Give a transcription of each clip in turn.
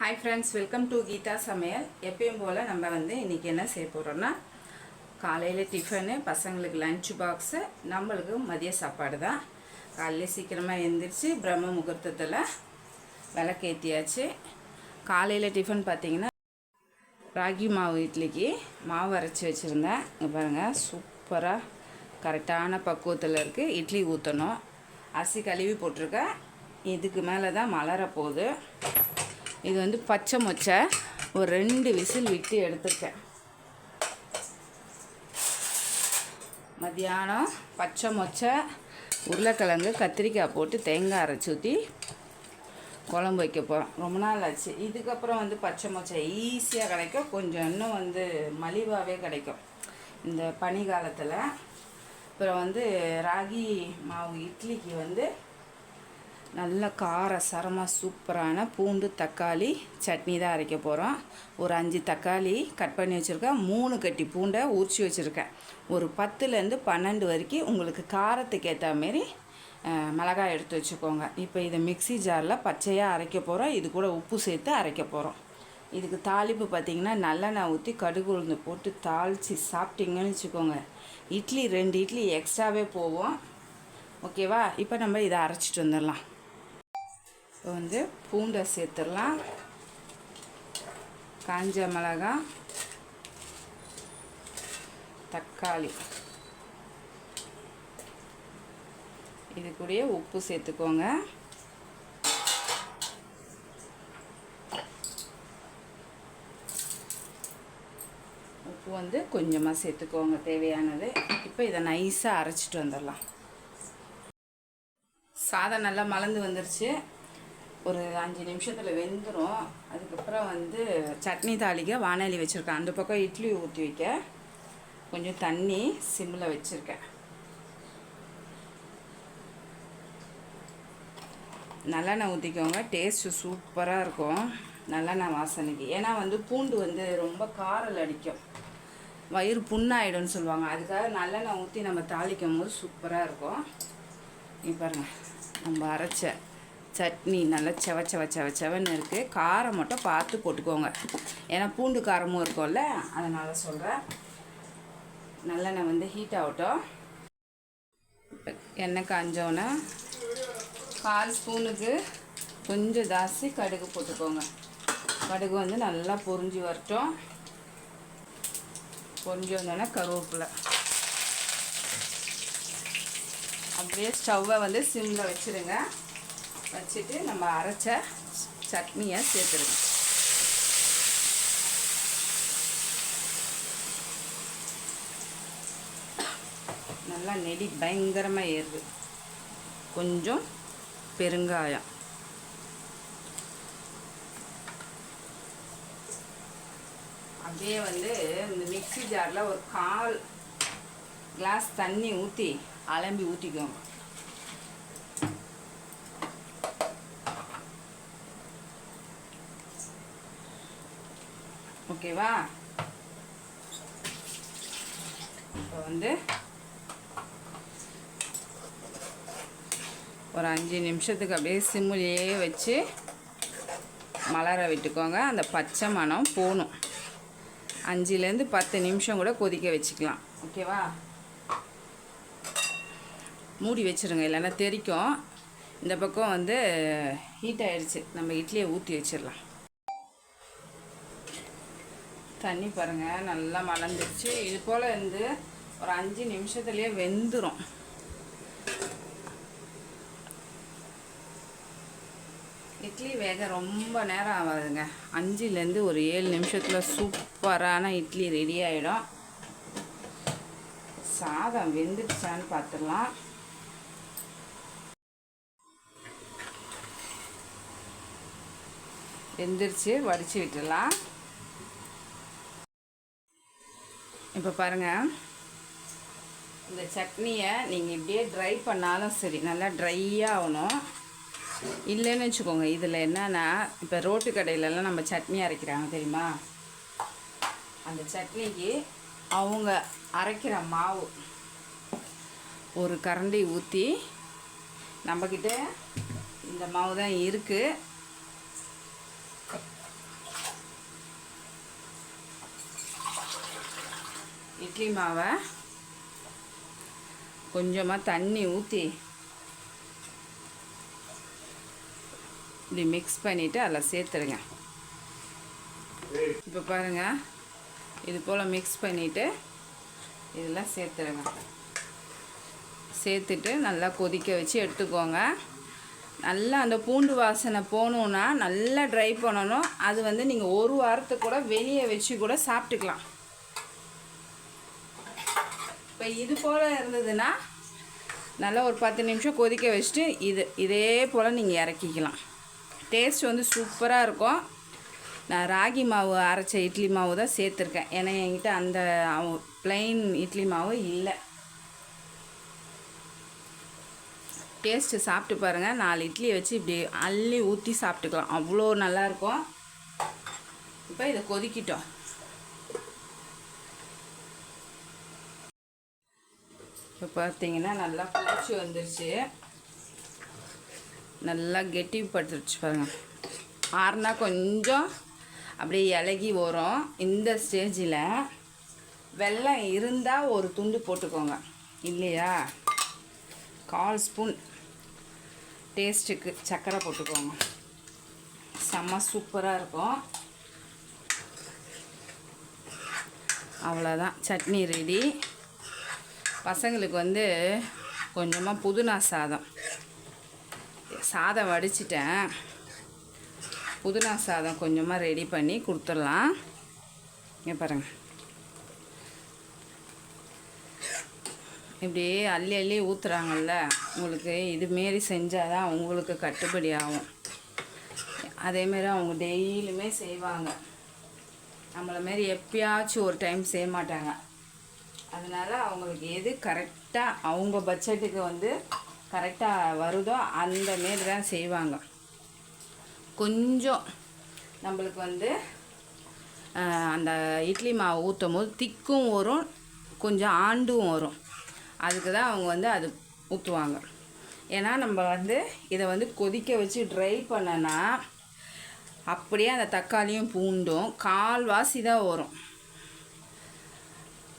Hi friends welcome to Geetha சமையல் எப்பயும் போல் நம்ம வந்து இன்றைக்கி என்ன செய்ய போகிறோன்னா காலையில் டிஃபனு பசங்களுக்கு லஞ்ச் பாக்ஸு நம்மளுக்கு மதிய சாப்பாடு தான். காலையில் சீக்கிரமாக எழுந்திரிச்சு பிரம்ம முகூர்த்தத்தில் விளக்கேற்றியாச்சு காலையில் டிஃபன் பார்த்தீங்கன்னா ராகி மாவு இட்லிக்கு மாவு அரைச்சி வச்சுருந்தேன். இங்கே பாருங்கள் சூப்பராக கரெக்டான பக்குவத்தில் இருக்குது இட்லி ஊற்றணும் அரிசி கழுவி போட்டிருக்கேன். இதுக்கு மேலே தான் மலர போகுது. இது வந்து பச்சை மொச்சை. ஒரு ரெண்டு விசில் விட்டு எடுத்துருக்கேன். மத்தியானம் பச்சை மொச்சை உருளைக்கிழங்கு கத்திரிக்காய் போட்டு தேங்காய் அரைச்சி ஊற்றி குழம்பு வைக்க போகிறோம் ரொம்ப நாள் ஆச்சு. இதுக்கப்புறம் வந்து பச்சை மொச்சை ஈஸியாக கிடைக்கும். கொஞ்சம் இன்னும் வந்து மலிவாகவே கிடைக்கும். இந்த பனி காலத்தில் அப்புறம் வந்து ராகி மாவு இட்லிக்கு வந்து நல்ல கார சரமாக சூப்பரான பூண்டு தக்காளி சட்னி தான் அரைக்க போகிறோம் ஒரு அஞ்சு தக்காளி கட் பண்ணி வச்சுருக்கேன். மூணு கட்டி பூண்டை உரிச்சி வச்சுருக்கேன். ஒரு பத்துலேருந்து பன்னெண்டு வரைக்கும் உங்களுக்கு காரத்துக்கு ஏற்ற மாரி மிளகாய் எடுத்து வச்சுக்கோங்க. இப்போ இதை மிக்ஸி ஜாரில் பச்சையாக அரைக்க போகிறோம் இது கூட உப்பு சேர்த்து அரைக்க போகிறோம் இதுக்கு தாளிப்பு பார்த்திங்கன்னா நல்லெண்ணெய் ஊற்றி கடுகு உளுந்து போட்டு தாளித்து சாப்பிட்டீங்கன்னு வச்சுக்கோங்க. இட்லி ரெண்டு இட்லி எக்ஸ்ட்ராவே போவோம் ஓகேவா? இப்போ நம்ம இதை அரைச்சிட்டு வந்துடலாம். இப்போ வந்து பூண்டை சேர்த்துடலாம். காஞ்ச மிளகாய் தக்காளி. இது கூடயே உப்பு சேர்த்துக்கோங்க. உப்பு வந்து கொஞ்சமாக சேர்த்துக்கோங்க தேவையானது. இப்போ இதை நைஸாக அரைச்சிட்டு வந்துடலாம். சாதம் நல்லா மலர்ந்து வந்துருச்சு. ஒரு அஞ்சு நிமிஷத்தில் வெந்துடும் அதுக்கப்புறம் வந்து சட்னி தாளிக்க வானலி வச்சுருக்கேன். அந்த பக்கம் இட்லி ஊற்றி வைக்க. கொஞ்சம் தண்ணி சிம்மில் வச்சுருக்கேன். நல்லெண்ணெய் ஊற்றிக்கோங்க டேஸ்ட்டு சூப்பராக இருக்கும். நல்லெண்ணெய் வாசனைக்கு. ஏன்னா வந்து பூண்டு வந்து ரொம்ப காரல் அடிக்கும். வயிறு புண்ணாயிடும்னு சொல்லுவாங்க. அதுக்காக நல்லெண்ணெய் ஊற்றி நம்ம தாளிக்கும் போது சூப்பராக இருக்கும். நீ பாருங்கள் நம்ம அரைச்ச சட்னி நல்லா செவ செவ செவ செவன்னு இருக்குது காரம் மட்டும் பார்த்து போட்டுக்கோங்க. ஏன்னா பூண்டு காரமும் இருக்கும்ல அதனால் சொல்கிறேன் நல்லெண்ணெய் வந்து ஹீட் ஆகட்டும். எண்ணெய் காஞ்சோன்னா கால் ஸ்பூனுக்கு கொஞ்சம் ஜாஸ்தி கடுகு போட்டுக்கோங்க. கடுகு வந்து நல்லா பொரிஞ்சு வரட்டும். பொரிஞ்சு வந்தோன்னா கருவேப்பிலை. அப்படியே ஸ்டவ்வை வந்து சிம்மில் வச்சுருங்க. வச்சுட்டு நம்ம அரைச்ச சட்னியை சேர்த்துருங்க. நல்லா நெடி பயங்கரமாக ஏறுது. கொஞ்சம் பெருங்காயம். அப்படியே வந்து இந்த மிக்ஸி ஜாரில் ஒரு கால் கிளாஸ் தண்ணி ஊற்றி அலம்பி ஊற்றிக்கோங்க ஓகேவா? இப்போ வந்து ஒரு அஞ்சு நிமிஷத்துக்கு அப்படியே சிம்மிலேயே வச்சு மலர விட்டுக்கோங்க. அந்த பச்சை மணம் போகணும். அஞ்சுலேருந்து பத்து நிமிஷம் கூட கொதிக்க வச்சுக்கலாம். ஓகேவா? மூடி வச்சிருங்க. இல்லைன்னா தெறிக்கும் இந்த பக்கம் வந்து ஹீட் ஆயிடுச்சு. நம்ம இட்லியை ஊற்றி வச்சிடலாம். தண்ணி பாருங்கள் நல்லா மலர்ந்துருச்சு. இது போல் வந்து ஒரு அஞ்சு நிமிஷத்துலேயே வெந்துடும் இட்லி வேக ரொம்ப நேரம் ஆகாதுங்க. அஞ்சுலேருந்து ஒரு ஏழு நிமிஷத்தில் சூப்பரான இட்லி ரெடி ஆகிடும் சாதம் வெந்துடுச்சான்னு பார்த்துடலாம் வெந்துருச்சு வடித்து விட்டுடலாம். இப்போ பாருங்கள் இந்த சட்னியை நீங்கள் இப்படியே ட்ரை பண்ணாலும் சரி நல்லா ட்ரையாக ஆகணும். இல்லைன்னு வச்சுக்கோங்க இதில் என்னென்னா இப்போ ரோட்டு கடையிலலாம் நம்ம சட்னி அரைக்கிறாங்க தெரியுமா? அந்த சட்னிக்கு அவங்க அரைக்கிற மாவு ஒரு கரண்டி ஊற்றி நம்மக்கிட்ட இந்த மாவு தான் இருக்குது இட்லி மாவை கொஞ்சமாக தண்ணி ஊற்றி இப்படி மிக்ஸ் பண்ணிவிட்டு அதில் சேர்த்துருங்க. இப்போ பாருங்கள் இது போல் மிக்ஸ் பண்ணிவிட்டு இதெல்லாம் சேர்த்துருங்க. சேர்த்துட்டு நல்லா கொதிக்க வச்சு எடுத்துக்கோங்க. நல்லா அந்த பூண்டு வாசனை போகணுன்னா நல்லா ட்ரை பண்ணணும். அது வந்து நீங்கள் ஒரு வாரத்துக்கு கூட வெளியே வச்சு கூட சாப்பிட்டுக்கலாம். இப்போ இது போல் இருந்ததுன்னா நல்லா ஒரு பத்து நிமிஷம் கொதிக்க வச்சுட்டு இது இதே போல் நீங்கள் இறக்கிக்கலாம். டேஸ்ட் வந்து சூப்பராக இருக்கும். நான் ராகி மாவு அரைச்ச இட்லி மாவு தான் சேர்த்துருக்கேன். ஏன்னா என்கிட்ட அந்த ப்ளைன் இட்லி மாவு இல்லை. டேஸ்ட்டு சாப்பிட்டு பாருங்கள் நாலு இட்லி வச்சு இப்படி அள்ளி ஊற்றி சாப்பிட்டுக்கலாம். அவ்வளோ நல்லாயிருக்கும் இப்போ இதை கொதிக்கிட்டோம். இப்போ பார்த்தீங்கன்னா நல்லா கொதிச்சு வந்துருச்சு. நல்லா கெட்டிப்படுத்துருச்சு பாருங்கள் ஆறுனா கொஞ்சம் அப்படியே இலகி வரும். இந்த ஸ்டேஜில் வெள்ளம் இருந்தால் ஒரு துண்டு போட்டுக்கோங்க. இல்லையா? கால் ஸ்பூன் டேஸ்ட்டுக்கு சர்க்கரை போட்டுக்கோங்க. செம்ம சூப்பராக இருக்கும். அவ்வளோதான் சட்னி ரெடி. பசங்களுக்கு வந்து கொஞ்சமாக புதினா சாதம். சாதம் வடிச்சிட்டேன். புதினா சாதம் கொஞ்சமாக ரெடி பண்ணி கொடுத்துடலாம். இங்கே பாருங்கள் இப்படி அள்ளி அள்ளி ஊற்றுறாங்கல்ல உங்களுக்கு இதுமாரி செஞ்சால் தான் உங்களுக்கு கட்டுப்படி ஆகும். அதேமாரி அவங்க டெய்லியுமே செய்வாங்க. நம்மளை மாரி எப்பயாச்சும் ஒரு டைம் செய்ய மாட்டாங்க. அதனால் அவங்களுக்கு எது கரெக்டாக அவங்க பட்ஜெட்டுக்கு வந்து கரெக்டாக வருதோ அந்த மாரி தான் செய்வாங்க. கொஞ்சம் நம்மளுக்கு வந்து அந்த இட்லி மாவு ஊற்றும் போது திக்கும் வரும் கொஞ்சம் ஆண்டும் வரும். அதுக்கு தான் அவங்க வந்து அது ஊற்றுவாங்க ஏன்னா நம்ம வந்து இதை வந்து கொதிக்க வச்சு ட்ரை பண்ணனா அப்படியே அந்த தக்காளியும் பூண்டும் கால்வாசி தான் வரும்.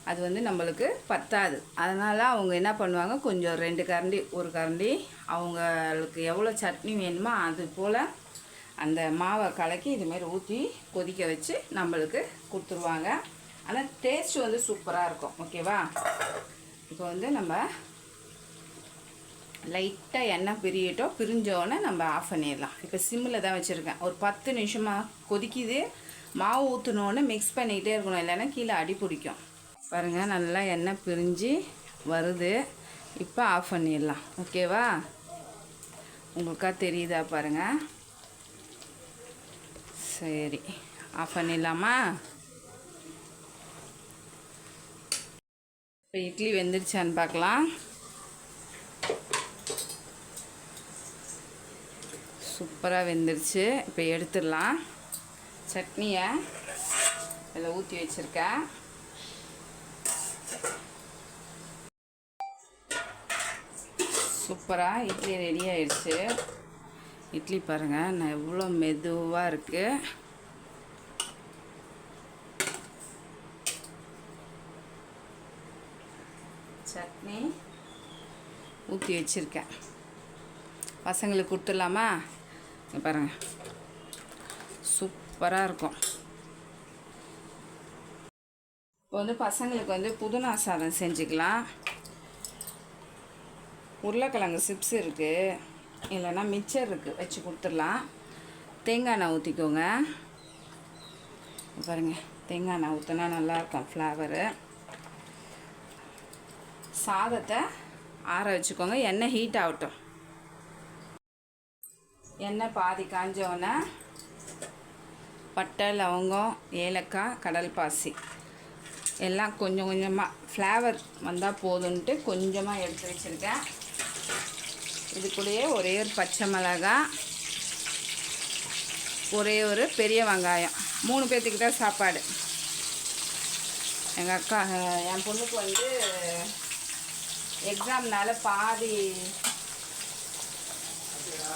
அது வந்து நம்மளுக்கு பத்தாது. அதனால் அவங்க என்ன பண்ணுவாங்க கொஞ்சம் ரெண்டு கரண்டி ஒரு கரண்டி அவங்களுக்கு எவ்வளோ சட்னி வேணுமோ அது போல் அந்த மாவை கலக்கி இதுமாரி ஊற்றி கொதிக்க வச்சு நம்மளுக்கு கொடுத்துருவாங்க. ஆனால் டேஸ்ட் வந்து சூப்பராக இருக்கும். ஓகேவா இப்போ வந்து நம்ம லைட்டாக எண்ணெய் பிரியட்டோ பிரிஞ்சோடனே நம்ம ஆஃப் பண்ணிடலாம். இப்போ சிம்மில் தான் வச்சுருக்கேன். ஒரு பத்து நிமிஷமாக கொதிக்குது. மாவு ஊற்றினோடனே மிக்ஸ் பண்ணிக்கிட்டே இருக்கணும். இல்லைன்னா கீழே அடி பிடிக்கும். பாருங்கள் நல்லா எண்ணெய் பிரிஞ்சு வருது. இப்போ ஆஃப் பண்ணிடலாம். ஓகேவா உங்களுக்கா தெரியுதா பாருங்கள் சரி ஆஃப் பண்ணிடலாமா? இப்போ இட்லி வெந்துருச்சான்னு பார்க்கலாம் சூப்பராக வெந்துருச்சு. இப்போ எடுத்துடலாம். சட்னியை இதில் ஊற்றி வச்சுருக்கேன். சூப்பராக இட்லி ரெடி ஆயிடுச்சு. இட்லி பாருங்கள் நான் எவ்வளோ மெதுவாக இருக்குது சட்னி ஊற்றி வச்சுருக்கேன். பசங்களுக்கு கொடுத்துடலாமா? இங்கே பாருங்கள் சூப்பராக இருக்கும். இப்போ வந்து பசங்களுக்கு வந்து புதுனா சாதம் செஞ்சுக்கலாம். உருளைக்கிழங்கு சிப்ஸ் இருக்குது இல்லைன்னா மிச்சர் இருக்குது வச்சு கொடுத்துடலாம். தேங்காய் எண்ணெய் ஊற்றிக்கோங்க பாருங்கள் தேங்காய் எண்ணெய் ஊற்றினா நல்லாயிருக்கும் ஃப்ளேவரு சாதத்தை ஆற வச்சுக்கோங்க. எண்ணெய் ஹீட் ஆகட்டும். எண்ணெய் பாதி காஞ்சோன்னே பட்டை லவங்கம் ஏலக்காய் கடல் பாசி. எல்லாம் கொஞ்சம் கொஞ்சமாக ஃப்ளேவர் வந்தால் போதுன்ட்டு கொஞ்சமாக எடுத்து வச்சுருக்கேன். இது கூடயே ஒரே ஒரு பச்சை மிளகாய் ஒரே ஒரு பெரிய வெங்காயம். மூணு பேர்த்துக்கு தான் சாப்பாடு. எங்கள் அக்கா என் பொண்ணுக்கு வந்து எக்ஸாம்னால பாதி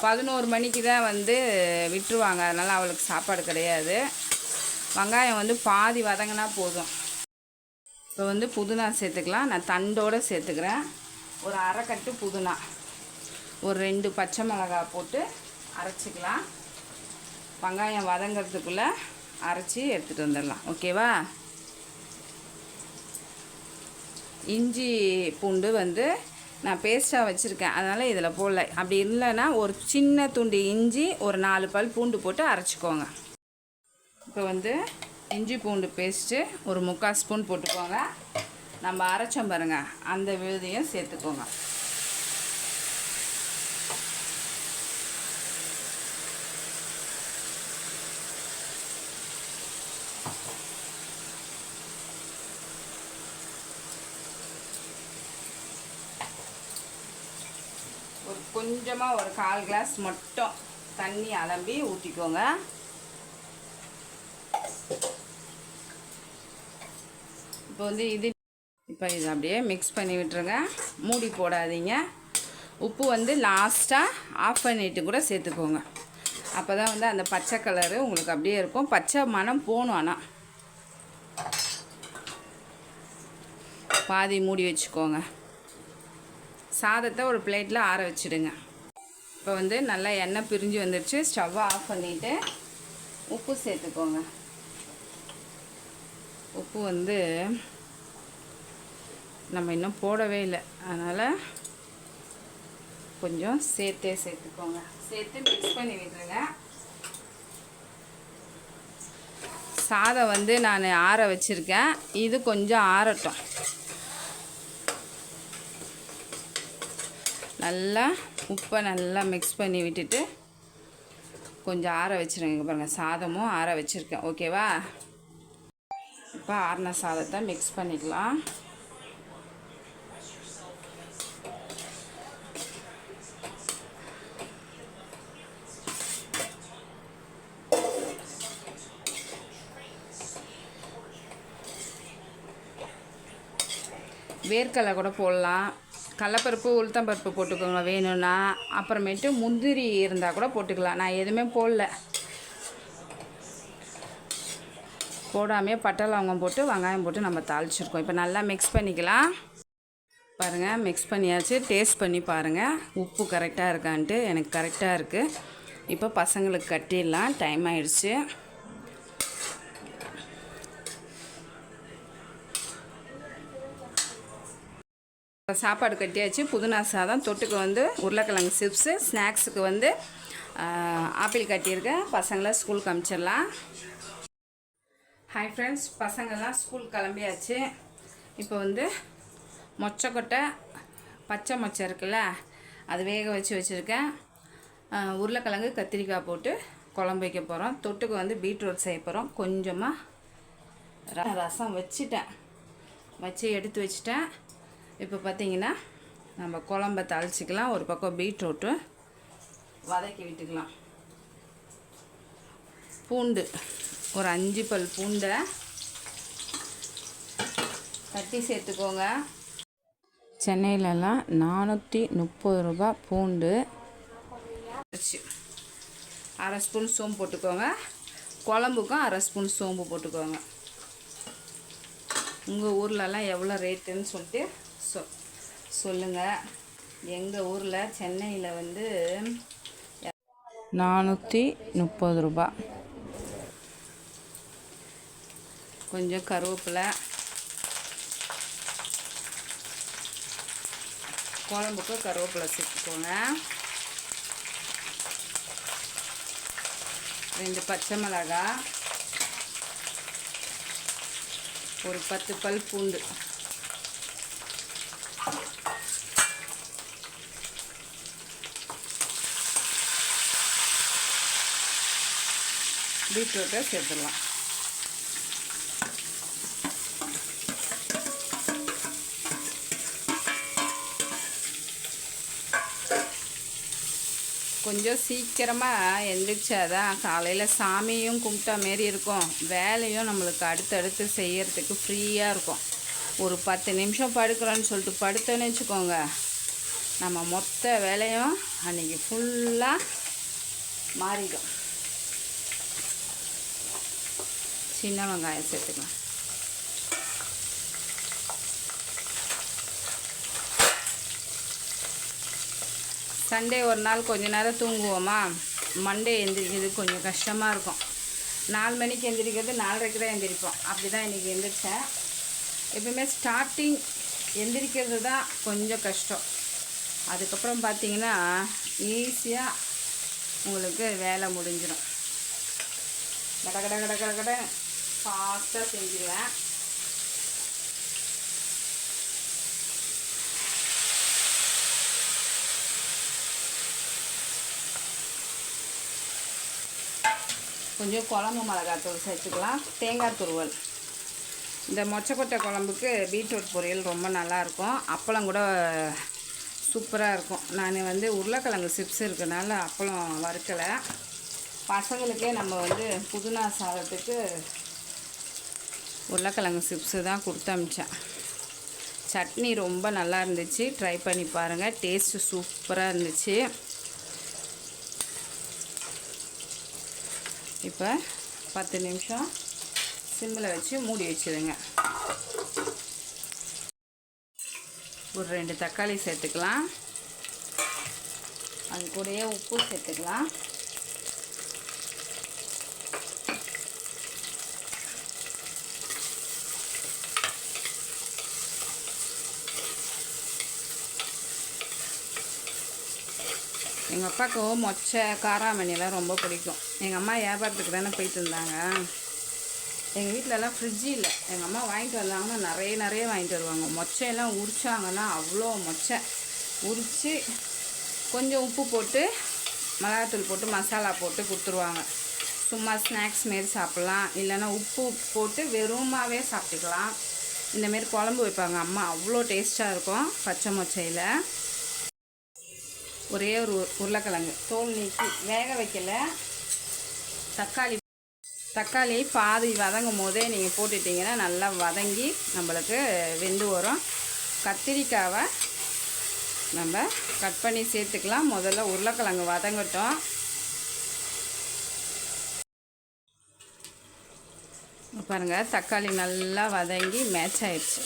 பதினோரு மணிக்கு தான் வந்து விட்டுருவாங்க. அதனால் அவளுக்கு சாப்பாடு கிடையாது. வெங்காயம் வந்து பாதி வதங்கினா போதும். இப்போ வந்து புதினா சேர்த்துக்கலாம். நான் தண்டோடு சேர்த்துக்கிறேன். ஒரு அரைக்கட்டு புதினா. ஒரு ரெண்டு பச்சை மிளகாய் போட்டு அரைச்சிக்கலாம். வெங்காயம் வதங்கிறதுக்குள்ளே அரைச்சி எடுத்துகிட்டு வந்துடலாம். ஓகேவா இஞ்சி பூண்டு வந்து நான் பேஸ்ட்டாக வச்சுருக்கேன். அதனால் இதில் போடல. அப்படி இல்லைன்னா ஒரு சின்ன துண்டு இஞ்சி ஒரு நாலு பல் பூண்டு போட்டு அரைச்சிக்கோங்க. இப்போ வந்து இஞ்சி பூண்டு பேஸ்ட்டு ஒரு முக்கால் ஸ்பூன் போட்டுக்கோங்க. நம்ம அரைச்சோம் பாருங்கள் அந்த விழுதையும் சேர்த்துக்கோங்க ஒரு கொஞ்சமாக ஒரு கால் கிளாஸ் மட்டும் தண்ணி அலம்பி ஊற்றிக்கோங்க இப்போ வந்து இது இப்போ இது அப்படியே மிக்ஸ் பண்ணி விட்டுருங்க. மூடி போடாதீங்க. உப்பு வந்து லாஸ்ட்டாக ஆஃப் பண்ணிட்டு கூட சேர்த்துக்கோங்க. அப்போ தான் வந்து அந்த பச்சை கலரு உங்களுக்கு அப்படியே இருக்கும். பச்சை மனம் போகணும் ஆனால் பாதி மூடி வச்சுக்கோங்க. சாதத்தை ஒரு பிளேட்டில் ஆற வச்சுடுங்க. இப்போ வந்து நல்லா எண்ணெய் பிரிஞ்சு வந்துடுச்சு ஸ்டவ்வை ஆஃப் பண்ணிவிட்டு உப்பு சேர்த்துக்கோங்க. உப்பு வந்து நம்ம இன்னும் போடவே இல்லை. அதனால் கொஞ்சம் சேர்த்தே சேர்த்துக்கோங்க. சேர்த்து மிக்ஸ் பண்ணி விட்டுருங்க சாதம் வந்து நான் ஆற வச்சுருக்கேன். இது கொஞ்சம் ஆறட்டும். நல்லா உப்பை நல்லா மிக்ஸ் பண்ணி விட்டுட்டு கொஞ்சம் ஆற வச்சுருங்க. பாருங்கள் சாதமும் ஆற வச்சுருக்கேன். ஓகேவா இப்போ ஆறின சாதத்தை மிக்ஸ் பண்ணிக்கலாம். வேர்க்கடலை கூட போடலாம். கடலப்பருப்பு உளுத்தம்பருப்பு போட்டுக்கோங்க. வேணும்னா அப்புறமேட்டு முந்திரி இருந்தால் கூட போட்டுக்கலாம். நான் எதுவுமே போடல. போடாமையே பட்டை லவங்கம் போட்டு வெங்காயம் போட்டு நம்ம தாளிச்சிருக்கோம். இப்போ நல்லா மிக்ஸ் பண்ணிக்கலாம். பாருங்கள் மிக்ஸ் பண்ணியாச்சு. டேஸ்ட் பண்ணி பாருங்கள் உப்பு கரெக்டாக இருக்கான்ட்டு எனக்கு கரெக்டாக இருக்குது இப்போ பசங்களுக்கு கட்டிடலாம். டைம் ஆயிடுச்சு. சாப்பாடு கட்டியாச்சு. புதினா சாதம் தொட்டுக்கு வந்து உருளைக்கிழங்கு சிப்ஸு ஸ்நாக்ஸுக்கு வந்து ஆப்பிள் கட்டியிருக்கேன். பசங்களை ஸ்கூலுக்கு அனுப்பிச்சிடலாம் ஹாய் ஃப்ரெண்ட்ஸ் பசங்கள்லாம் ஸ்கூல் கிளம்பியாச்சு. இப்போ வந்து மொச்சக்கொட்டை பச்சை மொச்சை இருக்குல்ல அது வேக வச்சு வச்சுருக்கேன். உருளைக்கிழங்கு கத்திரிக்காய் போட்டு குழம்பு வைக்க போகிறோம் தொட்டுக்கு வந்து பீட்ரூட் செய்ய போகிறோம் கொஞ்சமாக ரசம் வச்சுட்டேன். வச்சு எடுத்து வச்சுட்டேன். இப்போ பார்த்தீங்கன்னா நம்ம குழம்ப தாளிச்சிக்கலாம். ஒரு பக்கம் பீட்ரூட்டு வதக்கி விட்டுக்கலாம். பூண்டு ஒரு அஞ்சு பல் பூண்டை தட்டி சேர்த்துக்கோங்க. சென்னையிலலாம் நானூற்றி முப்பது ரூபா பூண்டு. அரை ஸ்பூன் சோம்பு போட்டுக்கோங்க. குழம்புக்கும் அரை ஸ்பூன் சோம்பு போட்டுக்கோங்க. உங்கள் ஊர்லலாம் எவ்வளோ ரேட்டுன்னு சொல்லிட்டு சொல்லுங்கள் எங்கள் ஊரில் சென்னையில் வந்து நானூற்றி முப்பது ரூபா. கொஞ்சம் கருவேப்பிலை குழம்புக்கு கருவேப்பிலை சேர்த்துக்கோங்க. ரெண்டு பச்சை மிளகாய் ஒரு பத்து பல் பூண்டு. பீட்ரூட்டை சேர்த்துடலாம். கொஞ்சம் சீக்கிரமாக எந்திரிச்சாதான் காலையில் சாமியும் கும்பிட்டா மாரி இருக்கும். வேலையும் நம்மளுக்கு அடுத்தடுத்து செய்யறதுக்கு ஃப்ரீயாக இருக்கும். ஒரு பத்து நிமிஷம் படுக்கிறோன்னு சொல்லிட்டு படுத்தோன்னு வச்சுக்கோங்க. நம்ம மொத்த வேலையும் அன்றைக்கி ஃபுல்லாக மாறிடும். சின்ன வெங்காயம் சேர்த்துக்கலாம். சண்டே ஒரு நாள் கொஞ்ச நேரம் தூங்குவோமா? மண்டே எந்திரிக்கிறது கொஞ்சம் கஷ்டமாக இருக்கும். நாலு மணிக்கு எந்திரிக்கிறது நாலரைக்கு தான் எந்திரிப்போம். அப்படி தான் இன்றைக்கி எந்திரிச்சேன். எப்பவுமே ஸ்டார்டிங் எந்திரிக்கிறது தான் கொஞ்சம் கஷ்டம். அதுக்கப்புறம் பார்த்திங்கன்னா ஈஸியாக உங்களுக்கு வேலை முடிஞ்சிடும். கட கட கட கட கட. ஃபாஸ்ட்டாக செஞ்சிடுவேன் கொஞ்சம் குழம்பு மிளகாத்தூள் சேர்த்துக்கலாம். தேங்காய் துருவல். இந்த மொச்சக்கொட்டை குழம்புக்கு பீட்ரூட் பொரியல் ரொம்ப நல்லாயிருக்கும். அப்பளம் கூட சூப்பராக இருக்கும். நான் வந்து உருளைக்கிழங்கு சிப்ஸ் இருக்கனால அப்பளம் வறுக்கலை. பசங்களுக்கே நம்ம வந்து புதினா சாதத்துக்கு உருளைக்கிழங்கு சிப்ஸு தான் கொடுத்து அமிச்சேன். சட்னி ரொம்ப நல்லா இருந்துச்சு. ட்ரை பண்ணி பாருங்கள் டேஸ்ட்டு சூப்பராக இருந்துச்சு. இப்போ பத்து நிமிஷம் சிம்மில் வச்சு மூடி வச்சுருங்க. ஒரு ரெண்டு தக்காளி சேர்த்துக்கலாம். அது கூடயே உப்பு சேர்த்துக்கலாம். எங்கள் அப்பாவுக்கு மொச்சை காராமணியெல்லாம் ரொம்ப பிடிக்கும். எங்கள் அம்மா வியாபாரத்துக்கு தானே போயிட்டு இருந்தாங்க. எங்கள் வீட்டிலலாம் ஃப்ரிட்ஜு இல்லை. எங்கள் அம்மா வாங்கிட்டு வந்தாங்கன்னா நிறைய நிறைய வாங்கிட்டு வருவாங்க. மொச்சையெல்லாம் உரிச்சாங்கன்னா அவ்வளோ மொச்சை. உரித்து கொஞ்சம் உப்பு போட்டு மிளகாத்தூள் போட்டு மசாலா போட்டு கொடுத்துருவாங்க. சும்மா ஸ்நாக்ஸ் மாரி சாப்பிட்லாம். இல்லைன்னா உப்பு போட்டு வெறுமாவே சாப்பிட்டுக்கலாம். இந்தமாரி குழம்பு வைப்பாங்க அம்மா. அவ்வளோ டேஸ்ட்டாக இருக்கும் பச்சை மொச்சையில். ஒரே ஒரு உருளைக்கிழங்கு. தோல் நீக்கி வேக வைக்கல. தக்காளி தக்காளி பாதி வதங்கும் போதே நீங்கள் போட்டுட்டிங்கன்னா நல்லா வதங்கி நம்மளுக்கு வெந்து வரும். கத்திரிக்காவை நம்ம கட் பண்ணி சேர்த்துக்கலாம். முதல்ல உருளைக்கிழங்கு வதங்கட்டும். பாருங்கள் தக்காளி நல்லா வதங்கி மேட்ச் ஆயிடுச்சு.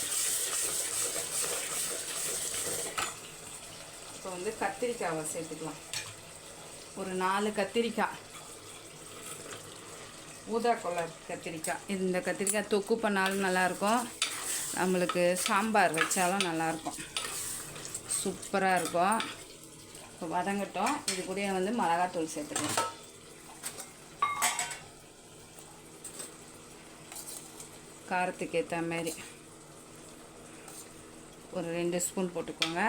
இப்போ வந்து கத்திரிக்காவை சேர்த்துக்கலாம். ஒரு நாலு கத்திரிக்காய். ஊதா கலர் கத்திரிக்காய். இந்த கத்திரிக்காய் தொக்கு பண்ணாலும் நல்லாயிருக்கும். நம்மளுக்கு சாம்பார் வச்சாலும் நல்லாயிருக்கும். சூப்பராக இருக்கும். இப்போ வதங்கட்டும். இது கூடயே வந்து மிளகாத்தூள் சேர்த்துக்கலாம். காரத்துக்கு ஏற்ற மாதிரி ஒரு ரெண்டு ஸ்பூன் போட்டுக்கோங்க.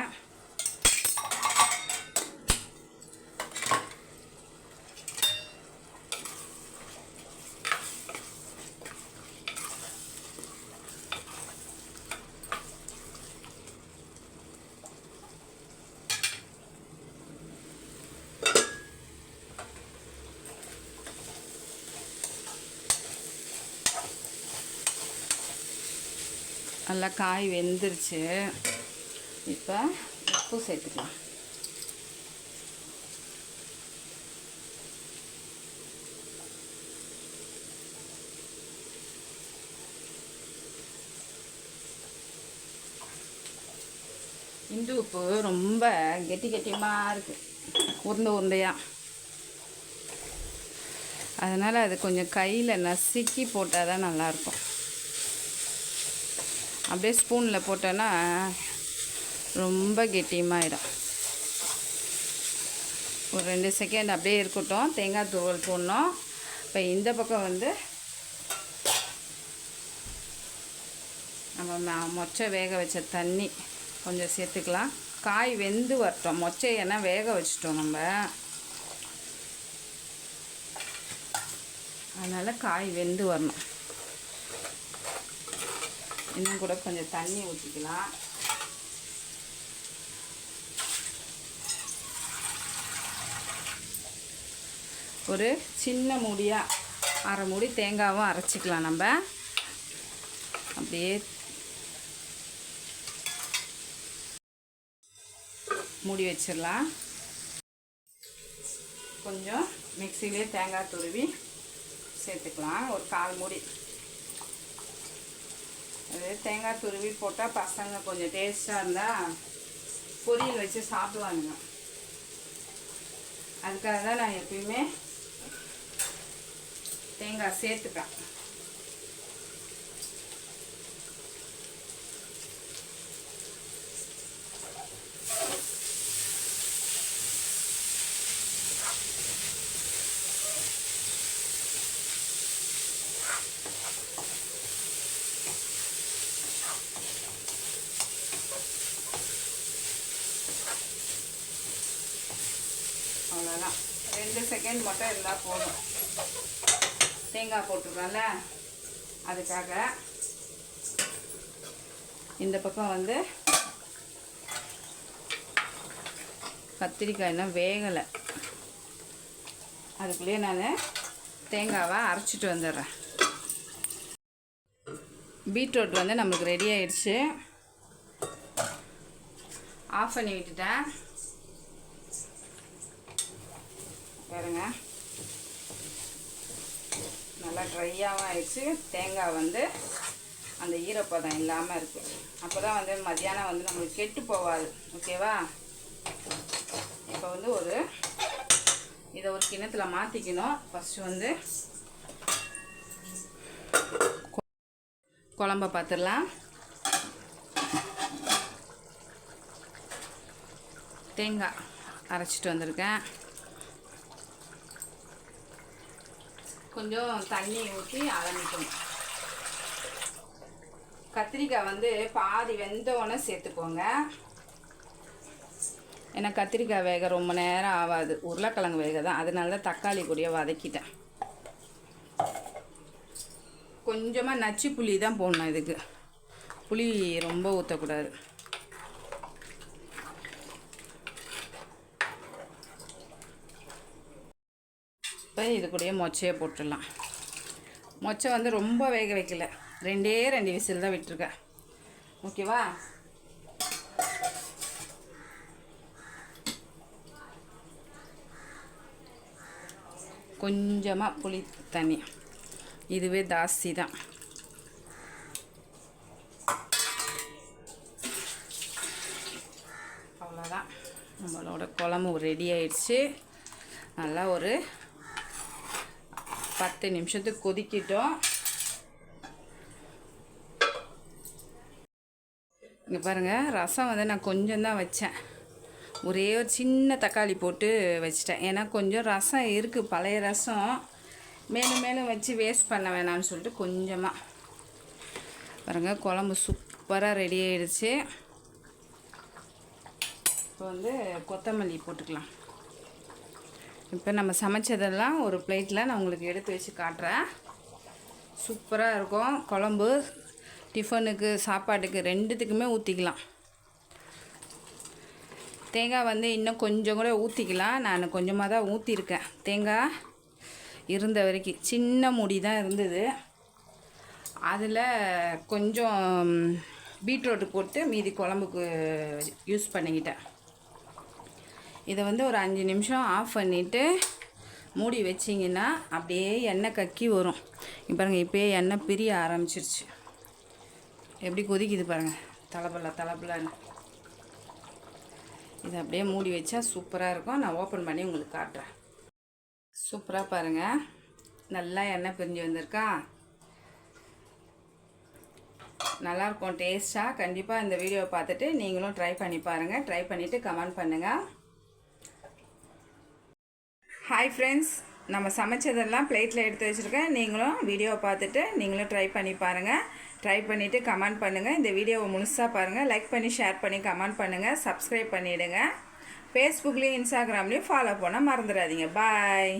நல்லா காய் வெந்துருச்சு. இப்போ உப்பு சேர்த்துக்கலாம். இந்து உப்பு ரொம்ப கெட்டி கெட்டியமாக இருக்குது உருண்டை உருண்டையாக அதனால் அது கொஞ்சம் கையில் நசுக்கி போட்டால் தான் நல்லாயிருக்கும் அப்படியே ஸ்பூனில் போட்டோன்னா ரொம்ப கெட்டியமாகிடும் ஒரு ரெண்டு செகண்ட் அப்படியே இருக்கட்டும். தேங்காய் துருவல் போடணும். இப்போ இந்த பக்கம் வந்து நம்ம மொச்சை வேக வச்ச தண்ணி கொஞ்சம் சேர்த்துக்கலாம். காய் வெந்து வரட்டும். மொச்சை ஏன்னா வேக வச்சிட்டோம் நம்ம. அதனால் காய் வெந்து வரணும். இன்னும் கூட கொஞ்சம் தண்ணி ஊற்றிக்கலாம் ஒரு சின்ன மூடியாக அரை மூடி தேங்காவும் அரைச்சிக்கலாம் நம்ம. அப்படியே மூடி வச்சிடலாம். கொஞ்சம் மிக்சிலே தேங்காய் துருவி சேர்த்துக்கலாம். ஒரு கால் மூடி. அது தேங்காய் துருவி போட்டால் பசங்க கொஞ்சம் டேஸ்ட்டாக இருந்தால் பொரியல் வச்சு சாப்பிடுவானுங்க. அதுக்காக தான் நான் எப்பயுமே தேங்காய் சேர்த்துப்பேன் அவ்வளோதான் ரெண்டு செகண்ட் மட்டும் இருந்தால் போதும். தேங்காய் போட்டுருக்கோம்ல அதுக்காக இந்த பக்கம் வந்து கத்திரிக்காய் இன்னும் வேகலை. அதுக்குள்ளேயே நான் தேங்காவை அரைச்சிட்டு வந்துடுறேன். பீட்ரூட் வந்து நம்மளுக்கு ரெடி ஆயிடுச்சு. ஆஃப் பண்ணி விட்டுட்டேன். பாருங்க. நல்லா ட்ரையாகவும் ஆயிடுச்சு. தேங்காய் வந்து அந்த ஈரப்பதம் இல்லாமல் இருக்குது அப்போ தான் வந்து மத்தியானம் வந்து நம்மளுக்கு கெட்டு போகாது. ஓகேவா? இப்போ வந்து ஒரு இதை ஒரு கிணத்துல மாற்றிக்கணும் ஃபஸ்ட்டு வந்து கொ- குழம்ப பார்த்துடலாம் தேங்காய் அரைச்சிட்டு வந்திருக்கேன். கொஞ்சம் தண்ணி ஊற்றி அலமிக்கணும் கத்திரிக்காய் வந்து பாதி வெந்தோடனே சேர்த்துக்கோங்க. ஏன்னா கத்திரிக்காய் வேக ரொம்ப நேரம் ஆகாது. உருளைக்கிழங்கு வேக தான் அதனால தான் தக்காளி கூடிய வதக்கிட்டேன். கொஞ்சமாக நச்சு புளி தான் போடணும் இதுக்கு. புளி ரொம்ப ஊற்றக்கூடாது இப்போ இது கூடயே மொச்சையை போட்டுடலாம். மொச்சை வந்து ரொம்ப வேக வைக்கல. ரெண்டே ரெண்டு விசில் தான் விட்டுருக்கேன். ஓகேவா? கொஞ்சமாக புளி தண்ணி. இதுவே ஜாஸ்தி தான். அவ்வளோதான் நம்மளோட குழம்பு ரெடி ஆயிடுச்சு. நல்லா ஒரு பத்து நிமிஷத்துக்கு கொதிக்கிட்டோம். இங்கே பாருங்கள் ரசம் வந்து நான் கொஞ்சம் தான் வச்சேன். ஒரே ஒரு சின்ன தக்காளி போட்டு வச்சிட்டேன். ஏன்னா கொஞ்சம் ரசம் இருக்குது பழைய ரசம். மேலும் மேலும் வச்சு வேஸ்ட் பண்ண வேணாம்னு சொல்லிட்டு கொஞ்சமாக பாருங்க குழம்பு சூப்பராக ரெடி ஆகிடுச்சு இப்போ வந்து கொத்தமல்லி போட்டுக்கலாம். இப்போ நம்ம சமைச்சதெல்லாம் ஒரு பிளேட்டில் நான் உங்களுக்கு எடுத்து வச்சு காட்டுறேன். சூப்பராக இருக்கும். குழம்பு டிஃபனுக்கு சாப்பாட்டுக்கு ரெண்டுத்துக்குமே ஊற்றிக்கலாம் தேங்காய் வந்து இன்னும் கொஞ்சம் கூட ஊற்றிக்கலாம் நான் கொஞ்சமாக தான் ஊற்றிருக்கேன் தேங்காய் இருந்த வரைக்கும். சின்ன முடி தான் இருந்தது. அதில் கொஞ்சம் பீட்ரூட்டு போட்டு மீதி குழம்புக்கு யூஸ் பண்ணிக்கிட்டேன். இதை வந்து ஒரு அஞ்சு நிமிஷம் ஆஃப் பண்ணிவிட்டு மூடி வச்சிங்கன்னா அப்படியே எண்ணெய் கக்கி வரும். இப்போ பாருங்கள் இப்போயே எண்ணெய் பிரிய ஆரம்பிச்சிருச்சு. எப்படி கொதிக்குது பாருங்கள் தலபல தலபலன்னு. இதை அப்படியே மூடி வச்சா சூப்பராக இருக்கும். நான் ஓப்பன் பண்ணி உங்களுக்கு காட்டுறேன். சூப்பராக பாருங்கள் நல்லா எண்ணெய் பிரிஞ்சு வந்திருக்கா? நல்லாயிருக்கும் டேஸ்ட்டாக கண்டிப்பாக இந்த வீடியோவை பார்த்துட்டு நீங்களும் ட்ரை பண்ணி பாருங்கள் ட்ரை பண்ணிவிட்டு கமெண்ட் பண்ணுங்கள் ஹாய் ஃப்ரெண்ட்ஸ் நம்ம சமைச்சதெல்லாம் பிளேட்டில் எடுத்து வச்சுருக்கேன். நீங்களும் வீடியோவை பார்த்துட்டு நீங்களும் ட்ரை பண்ணி பாருங்கள் ட்ரை பண்ணிவிட்டு கமெண்ட் பண்ணுங்கள் இந்த வீடியோவை முழுசாக பாருங்கள் லைக் பண்ணி ஷேர் பண்ணி கமெண்ட் பண்ணுங்கள் சப்ஸ்கிரைப் பண்ணிவிடுங்க ஃபேஸ்புக்லேயும் இன்ஸ்டாகிராம்லேயும் ஃபாலோ பண்ண மறந்துடாதீங்க. பாய்